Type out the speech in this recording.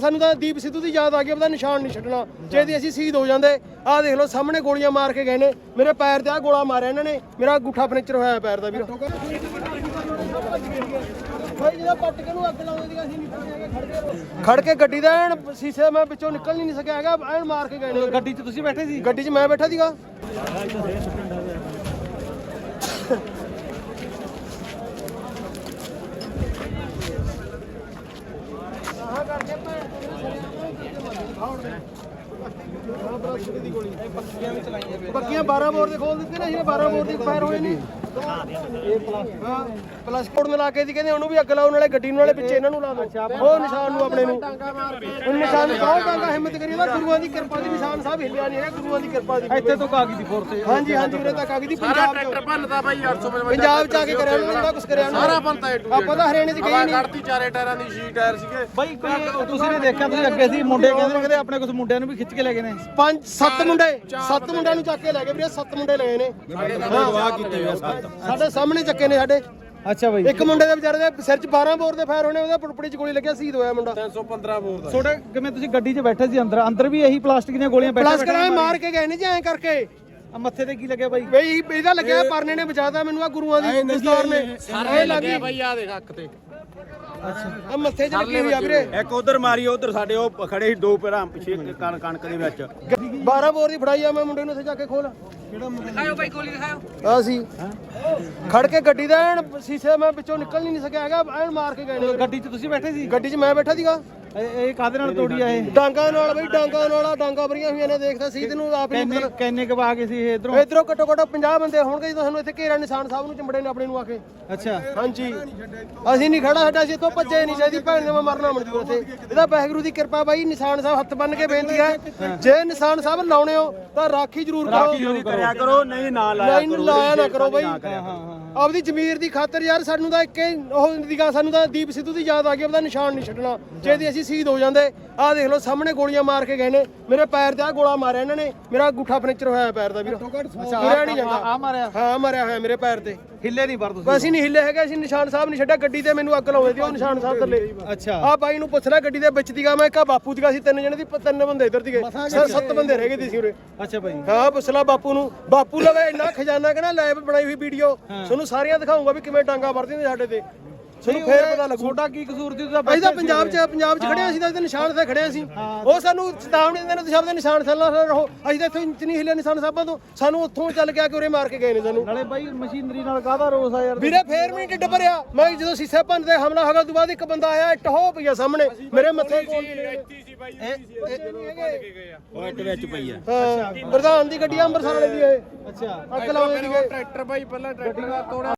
ਸਾਨੂੰ ਤਾਂ ਦੀਪ ਸਿੱਧੂ ਦੀ ਯਾਦ ਆ ਗਈ ਉਹਦਾ ਨਿਸ਼ਾਨ ਨਹੀਂ ਛੱਡਣਾ। ਜੇ ਦੀ ਅਸੀਂ ਸ਼ਹੀਦ ਹੋ ਜਾਂਦੇ ਆਹ ਦੇਖ ਲਓ ਸਾਹਮਣੇ ਗੋਲੀਆਂ ਮਾਰ ਕੇ ਗਏ ਨੇ। ਮੇਰੇ ਪੈਰ ਤੇ ਆ ਗੋਲਾ ਮਾਰਿਆ ਇਹਨਾਂ ਨੇ। ਮੇਰਾ ਅੰਗੂਠਾ ਫਰਨੀਚਰ ਹੋਇਆ ਪੈਰ ਦਾ ਵੀਰ। ਭਾਈ ਜਿਹੜਾ ਪੱਟ ਕੇ ਨੂੰ ਅੱਗ ਲਾਉਂਦੇ ਦੀ ਅਸੀਂ ਨਿਕਲ ਜਾਗੇ ਖੜ ਕੇ ਖੜ ਕੇ ਗੱਡੀ ਦਾ ਐਨ ਸ਼ੀਸ਼ੇ ਮੈਂ ਵਿੱਚੋਂ ਨਿਕਲ ਨਹੀਂ ਸਕਿਆ ਹੈਗਾ ਐਨ ਮਾਰ ਕੇ ਗਏ ਨੇ। ਗੱਡੀ 'ਚ ਤੁਸੀਂ ਬੈਠੇ ਸੀ? ਗੱਡੀ 'ਚ ਮੈਂ ਬੈਠਾ ਸੀਗਾ। ਪੱਕੀਆਂ 12 ਬੋਰ ਦੇ ਖੋਲ ਦਿੱਤੇ ਨੇ ਅਸੀਂ 12 ਬੋਰ ਦੀ ਫਾਇਰ ਹੋਏ ਨਹੀਂ। ਹਾਂ ਪਲੱਸ ਕੋਡ ਮਿਲਾ ਕੇ ਦੀ ਕਹਿੰਦੇ ਉਹਨੂੰ ਵੀ ਅੱਗ ਲਾਉਣ ਵਾਲੇ ਗੱਡੀ ਨੂੰ ਵਾਲੇ ਪਿੱਛੇ ਇਹਨਾਂ ਨੂੰ ਲਾ ਦੋ ਉਹ ਨਿਸ਼ਾਨ ਨੂੰ ਆਪਣੇ ਨੂੰ। ਉਹ ਨਿਸ਼ਾਨ ਕਹੋ ਕਾਂਗਾ ਹਿੰਮਤ ਕਰੀ ਉਹਦਾ ਗੁਰੂਆਂ ਦੀ ਕਿਰਪਾ ਦੀ ਨਿਸ਼ਾਨ ਸਾਹਿਬ ਹਿੱਲਿਆ ਨਹੀਂ ਹੈਗਾ ਗੁਰੂਆਂ ਦੀ ਕਿਰਪਾ ਦੀ। ਇੱਥੇ ਤੋਂ ਕਾਗੀ ਦੀ ਫੋਰਸ ਹਾਂਜੀ ਹਾਂਜੀ ਵੀਰੇ ਤੱਕ ਆ ਗਈ ਦੀ ਪੰਜਾਬ ਟਰੈਕਟਰ ਭੰਨਦਾ ਬਾਈ 855 ਪੰਜਾਬ ਚ ਆ ਕੇ ਕਰਿਆ ਉਹਨਾਂ ਨੇ ਜਿਹੜਾ ਕੁਝ ਕਰਿਆ ਸਾਰਾ ਨੇ। ਬੰਦਾ ਏ ਟੂ ਆਪਾਂ ਤਾਂ ਹਰਿਆਣੇ ਚ ਗਏ ਨਹੀਂ। ਕੱਢਤੀ ਚਾਰੇ ਟਾਇਰਾਂ ਦੀ ਛੀ ਟਾਇਰ ਸੀਗੇ। ਬਾਈ ਕੋਈ ਤੁਸੀਂ ਨੇ ਦੇਖਿਆ ਤੁਸੀਂ ਅੱਗੇ ਸੀ ਮੁੰਡੇ ਕਹਿੰਦੇ ਨੇ ਕਹਿੰਦੇ ਆਪਣੇ ਕੁਝ ਮੁੰਡਿਆਂ ਨੂੰ ਵੀ ਖਿੱਚ ਕੇ ਲੈ ਗਏ ਨੇ। ਪੰਜ ਸੱਤ ਮੁੰਡੇ ਸੱਤ ਮੁੰਡਿਆਂ ਨੂੰ ਚੱਕ ਕੇ ਲੈ ਗਏ ਵੀਰੇ ਸੱਤ ਮੁੰਡੇ ਲਏ ਨੇ। ਗਵਾਹ ਕੀਤੇ ਹੋਏ ਸੱਤ। ਸਾਡੇ ਸਾਹਮਣੇ ਚੱਕੇ ਨੇ ਸਾਡੇ। ਅੱਛਾ ਬਾਈ। ਇੱਕ ਮੁੰਡੇ ਦੇ ਵਿਚਾਰੇ ਦੇ ਸਿਰ 'ਚ 12 ਬੋਰ ਦੇ ਫਾਇਰ ਹੋਣੇ ਉਹਦਾ ਪੁੜਪੜੀ 'ਚ ਗੋਲੀ ਲੱਗਿਆ ਸ਼ਹੀਦ ਹੋਇਆ ਮੁੰਡਾ। 315 ਬੋਰ ਦਾ। ਛੋਟਾ ਕਿਵੇਂ ਤੁਸੀਂ ਗੱਡੀ 'ਚ ਬੈਠੇ ਸੀ ਅੰਦਰ? ਅੰਦਰ ਵੀ ਇਹੀ ਪਲਾਸਟਿਕ ਦੀਆਂ ਗੋਲੀਆਂ ਬੈਠੇ ਪਲਸ ਕਰਾਏ ਮਾਰ ਕੇ ਗਏ ਨੇ ਜੀ ਐਂ ਕਰਕੇ। ਆ ਮੱਥੇ ਤੇ ਕੀ ਲੱਗਿਆ ਬਾਈ? ਬਈ ਇਹਦਾ ਲੱਗਿਆ ਪਰਨੇ ਨੇ ਬਚਾਤਾ ਮੈਨੂੰ ਆ ਗੁਰੂਆਂ ਦੀ ਦਸਤਾਰ ਨੇ। ਐ ਲੱਗੀ। ਬਾਈ ਆ ਦੇਖ ਅੱਖ ਤੇ। ਆ ਮੱਥੇ 'ਚ ਲੱਗੀ ਹੋਈ ਆ ਵੀਰੇ। ਇੱਕ ਉਧਰ ਮਾਰੀ ਉਧਰ ਸਾਡੇ ਉਹ ਖੜੇ ਸੀ ਦੋ ਭਰਾ ਪਿੱਛੇ ਕਣ ਕਣਕ ਦੇ ਵਿੱਚ। 12 ਬੋਰ ਦੀ ਫੜਾਈ ਆ ਮੈਂ ਮੁੰਡੇ ਨੂੰ ਇੱਥੇ ਜਾ ਕੇ ਖੋਲ। ਕਿਹੜਾ ਮੁੰਡਾ? ਦਿਖਾਓ ਬਾਈ ਗੋਲੀ ਦਿਖਾਓ। ਆ ਸੀ। ਖੜ ਕੇ ਗੱਡੀ ਦਾ ਐਨ ਸ਼ੀਸ਼ੇ ਮੈਂ ਵਿੱਚੋਂ ਨਿਕਲ ਨਹੀਂ ਸਕਿਆ ਹੈਗਾ ਐਨ ਮਾਰ ਕੇ ਗਏ ਗੱਡੀ 'ਚ ਤੁਸੀਂ ਬੈਠੇ ਸੀ? ਗੱਡੀ 'ਚ ਮੈਂ ਬੈਠਾ ਸੀਗਾ। ਇਹ ਇਹ ਕਾਦੇ ਨਾਲ ਤੋੜੀ ਆ ਇਹ? ਡਾਂਗਾ ਨਾਲ ਬਈ ਡਾਂਗਾ ਨਾਲ ਆ ਡਾਂਗਾ ਭਰੀਆਂ ਹੋਈਆਂ ਨੇ ਦੇਖਦਾ ਸੀ ਤੈਨੂੰ ਆਪ ਹੀ ਕਿੰਨੇ ਕਿੰਨੇ ਕੁ ਸੀ ਇਹ ਇਧਰੋਂ? ਇਧਰੋਂ ਘੱਟੋ ਘੱਟ 50 ਬੰਦੇ ਹੋਣਗੇ ਜਦੋਂ ਸਾਨੂੰ ਇੱਥੇ ਘੇਰਾ ਨਿਸ਼ਾਨ ਸਾਹਿਬ ਨੂੰ ਚੰਬੜੇ ਨੇ ਆਪਣੇ ਨੂੰ ਆ ਕੇ। ਅੱਛਾ। ਹਾਂਜੀ। ਅਸੀਂ ਨਹੀਂ ਖੜਾ ਸਾਡਾ ਅਸੀਂ ਇੱਥੋਂ ਭੱਜੇ ਨਹੀਂ ਚਾਹੀਦੀ ਭੈਣ ਮੈਂ ਮਰਨਾ ਮਨਜ਼ੂਰ ਇੱਥੇ ਇਹਦਾ ਵਾਹਿਗੁਰੂ ਦੀ ਕਿਰਪਾ ਬਾਈ ਨਿਸ਼ਾਨ ਸਾਹਿਬ ਹੱਥ ਬੰਨ ਕੇ ਬੇਨਤੀ ਹੈ ਜੇ ਨਿਸ਼ਾਨ ਸਾਹਿਬ ਲਾਉਣੇ ਹੋ ਤਾਂ ਰਾਖੀ ਜ਼ਰੂਰ ਕਰੋ। ਕਰਿਆ ਕਰੋ ਨਹੀਂ ਨਾ ਲਾਇਆ ਨਹੀਂ ਲਾਇਆ ਨਾ ਕਰੋ ਬਾਈ। ਹਾਂ ਹਾਂ। ਆਪਦੀ ਜ਼ਮੀਰ ਦੀ ਖਾਤਰ ਯਾਰ ਸਾਨੂੰ ਤਾਂ ਇੱਕ ਉਹ ਦੀਗਾ ਸਾਨੂੰ ਤਾਂ ਦੀਪ ਸਿੱਧੂ ਦੀ ਯਾਦ ਆ ਗਈ ਉਹਦਾ ਨਿਸ਼ਾਨ ਨਹੀਂ ਛੱਡਣਾ। ਜੇ ਦੀ ਅਸੀਂ ਸ਼ਹੀਦ ਹੋ ਜਾਂਦੇ ਆਹ ਦੇਖ ਲਓ ਸਾਹਮਣੇ ਗੋਲੀਆਂ ਮਾਰ ਕੇ ਗਏ ਨੇ। ਮੇਰੇ ਪੈਰ ਤੇ ਆ ਗੋਲਾ ਮਾਰਿਆ ਇਹਨਾਂ ਨੇ। ਮੇਰਾ ਅੰਗੂਠਾ ਫਰਨੀਚਰ ਹੋਇਆ ਪੈਰ ਦਾ ਵੀਰ। ਤੁਰਿਆ ਨਹੀਂ ਜਾਂਦਾ। ਆ ਮਾਰਿਆ। ਹਾਂ ਮਾਰਿਆ ਹੋਇਆ ਮੇਰੇ ਪੈਰ ਤੇ। ਹਿੱਲੇ ਨਹੀਂ ਪਰ ਤੁਸੀਂ। ਅਸੀਂ ਨਹੀਂ ਹਿੱਲੇ ਹੈਗੇ ਅਸੀਂ ਨਿਸ਼ਾਨ ਸਾਹਿਬ ਨਹੀਂ ਛੱਡਿਆ ਗੱਡੀ ਤੇ ਮੈਨੂੰ ਅੱਗ ਲਾਉਂਦੇ ਸੀ ਉਹ ਨਿਸ਼ਾਨ ਸਾਹਿਬ ਥੱਲੇ। ਅੱਛਾ। ਆ ਬਾਈ ਨੂੰ ਪੁੱਛ ਲੈ ਗੱਡੀ ਦੇ ਵਿੱਚ ਦੀਗਾ ਮੈਂ ਕਹਾ ਬਾਪੂ ਦੀਗਾ ਸੀ ਤਿੰਨ ਜਣੇ ਦੀ ਤਿੰਨ ਬੰਦੇ ਇੱਧਰ ਦੀਗੇ ਸਰ ਸੱਤ ਬੰਦੇ ਰਹਿ ਗਏ ਸੀ ਉਰੇ। ਅੱਛਾ ਬਾਈ। ਹਾਂ ਪੁੱਛ ਲੈ ਬਾਪੂ ਨੂੰ। ਬਾਪੂ ਲਵੇ ਇੰਨਾ ਖਜ਼ਾਨਾ ਕਹਿੰਦਾ ਲੈਬ ਬਣਾਈ ਹੋਈ ਵੀਡੀਓ। ਤੁਹਾਨੂੰ ਸਾਰੀਆਂ ਦਿਖਾਉਂਗਾ ਵੀ ਕਿਵੇਂ ਡਾਂਗਾ ਵਰਦੀਆਂ ਨੇ ਸਾਡੇ ਤੇ। ਤੁਹਾਨੂੰ ਫੇਰ ਪਤਾ ਲੱਗੂ। ਛੋਟਾ ਕੀ ਕਸੂਰ ਸੀ ਤੁਸੀਂ ਅਸੀਂ ਤਾਂ ਪੰਜਾਬ 'ਚ ਪੰਜਾਬ 'ਚ ਖੜਿਆ ਸੀ ਤਾਂ ਇਹਦੇ ਨਿਸ਼ਾਨ ਤੇ ਖੜਿਆ ਸੀ। ਉਹ ਸਾਨੂੰ ਚੇਤਾਵਨੀ ਦਿੰਦੇ ਨੇ ਤੁਸੀਂ ਆਪਣੇ ਨਿਸ਼ਾਨ ਥੱਲੇ ਰਹੋ। ਅਸੀਂ ਤਾਂ ਇੱਥੋਂ ਇੰਚ ਨਹੀਂ ਹਿੱਲਿਆ ਨਿਸ਼ਾਨ ਸਾਹਿਬਾਂ ਤੋਂ ਸਾਨੂੰ ਉੱਥੋਂ ਚੱਲ ਕੇ ਆ ਕੇ ਉਰੇ ਮਾਰ ਕੇ ਗਏ ਨੇ ਸਾਨੂੰ। ਨਾਲੇ ਬਾਈ ਮਸ਼ੀਨਰੀ ਨਾਲ ਕਾਹਦਾ ਰੋਸ ਆ ਯਾਰ? ਵੀਰੇ ਫੇਰ ਵੀ ਢਿੱਡ ਭਰਿਆ। ਮੈਂ ਜਦੋਂ ਸੀਸੇ ਭੰਨ ਤੇ ਹਮਲਾ ਹੋ ਗਿਆ ਤੋਂ ਬਾਅਦ ਇੱਕ ਬੰਦਾ ਆਇਆ ਇੱਟ ਹੋ ਪਈਆ ਸਾਹਮਣੇ ਮੇਰੇ ਮੱਥੇ ਕੋਲ। ਉਹ ਇੱਕ ਵਿੱਚ ਪਈ ਆ। ਪ੍ਰਧਾਨ ਦੀ ਗੱਡੀ ਅੰਮ੍ਰਿਤਸਰ ਵਾਲੇ ਦੀ ਇਹ ਅੱਛਾ। ਅੱਗ ਲਾਉਂਦੇ ਸੀਗੇ ਟਰੈਕਟਰ ਬਾਈ ਪਹਿਲਾਂ ਟਰੈਕਟਰ ਦਾ ਤੋੜਾ